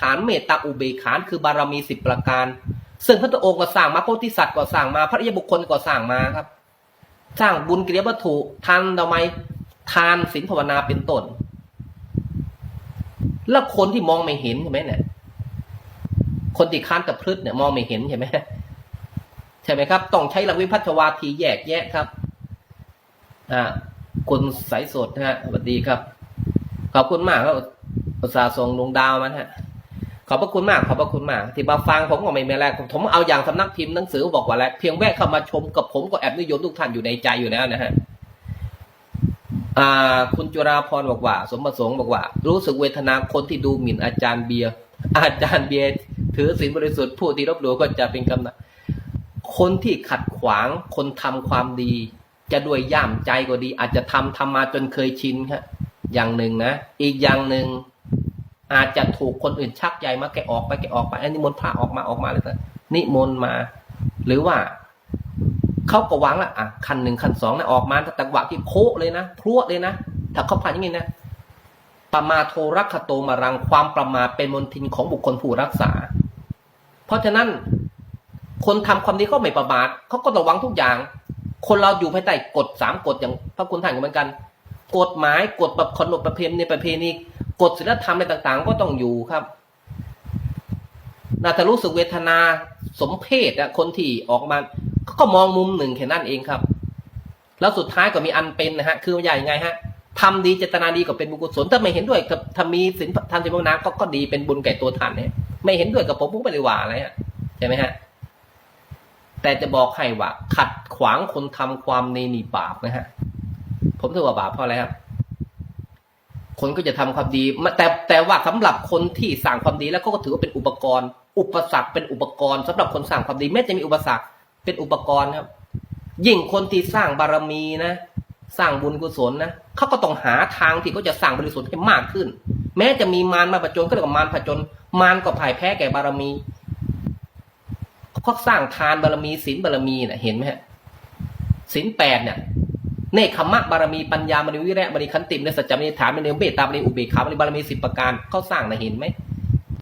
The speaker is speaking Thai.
ขานเมตตาอุเบกขาคือบารมีสิบประการ ซึ่งพระพุทธองค์ก็สร้างมาโพธิสัตว์ก็สร้างมาพระอริยบุคคลก็สร้างมาครับ สร้างบุญกิริยวัตถุทานดอกไม้ทานศีลภาวนาเป็นต้น แล้วคนที่มองไม่เห็นใช่ไหมเนี่ยคนที่ค้านกับพฤษเนี่ยมองไม่เห็นใช่ไหมใช่ไหมครับ ต้องใช้หลักวิพัฒวาทีแยกแยะครับอ่าคุณสายสดนะฮะสวัสดีครับ ขอบคุณมากครับอุตส่าห์ส่งดวงดาวมานะฮะ อบพระคุณมากขอบพระคุณมากที่มาฟังผมก็ไม่มีอะไรผมเอาอย่างสำนักพิมพ์หนังสือบอกว่าอะไรเพียงแวะเข้ามาชมกับผมก็แอบนิยมทุกท่านอยู่ในใจอยู่แล้วนะฮะอ่าคุณจุราพรบอกว่า สมประสงค์บอกว่า รู้สึกเวทนาคนที่ดูหมิ่นอาจารย์เบียร์อาจารย์เบียร์ถือศีลบริสุทธิ์ผู้ที่ลบหลู่ก็จะเป็นกำนัคนที่ขัดขวางคนทำความดี จะด้วยย่ามใจก็ดี อาจจะทำทำมาจนเคยชินครับอย่างหนึ่งนะ อีกอย่างหนึ่ง อาจจะถูกคนอื่นชักใยมาแกออกไปแกออกไปอันนี้มนต์พระออกมาออกมาเลยนะนิมนต์มา หรือว่าเขาก็วางละอะคันหนึ่งคันสองนะออกมาถ้าตังหวะที่โคเลยนะพรวดเลยนะถ้าเขาผ่านอย่างนี้นะปมาโทรักขโตมารังความประมาทเป็นมนทินของบุคคลผู้รักษา เพราะฉะนั้น คนทำความดีก็ไม่ประมาทเขาก็ระวังทุกอย่าง คนเราอยู่ภายใต้กฎสามกฎอย่างพระคุณท่านเหมือนกัน กฎหมายกฎแบบขนบประเพณีประเพณี กฎศีลธรรมอะไรต่าง ๆ ก็ต้องอยู่ครับน่าจะรู้สึกเวทนาสมเพศอะคนที่ออกมาเขาก็มองมุมหนึ่งแค่นั้นเองครับ แล้วสุดท้ายก็มีอันเป็นนะฮะ คือใหญ่ยังไงฮะทำดีเจตนาดีก็เป็นบุญกุศลถ้าไม่เห็นด้วยกับทำมีศีลทำศีลภาวนาก็ก็ดีเป็นบุญแก่ตัวท่านเนี่ยไม่เห็นด้วยกับผมผมไม่ได้ว่าอะไรฮะใช่ไหมฮะแต่จะบอกให้ว่า ขัดขวางคนทำความในนี่บาปนะฮะผมถือว่าบาปเพราะอะไรครับ คนก็จะทำความดีแต่แต่ว่าสำหรับคนที่สร้างความดีแล้วก็ถือว่าเป็นอุปกรณ์ อุปสรรคเป็นอุปกรณ์สำหรับคนสร้างความดีแม้จะมีอุปสรรคเป็นอุปกรณ์ครับ ยิ่งคนที่สร้างบารมีนะ สร้างบุญกุศลนะเขาก็ต้องหาทางที่เขาจะสร้างบริสุทธิ์ให้มากขึ้น แม้จะมีมารมาประจนก็เรียกว่ามารผจญมารก็พ่ายแพ้แก่บารมีเขาสร้างทานบารมีศีลบารมีเนะ่ะเห็นไหมฮะศีลแปดเนี่ย เนคขมะบารมีปัญญาบารมีวิระบารมีขันติมในสัจจะบารมีฐานมณีเมตตาบารมีอุเบกขาบารมีบารมีสิบประการเขาสร้างนะเห็นไหม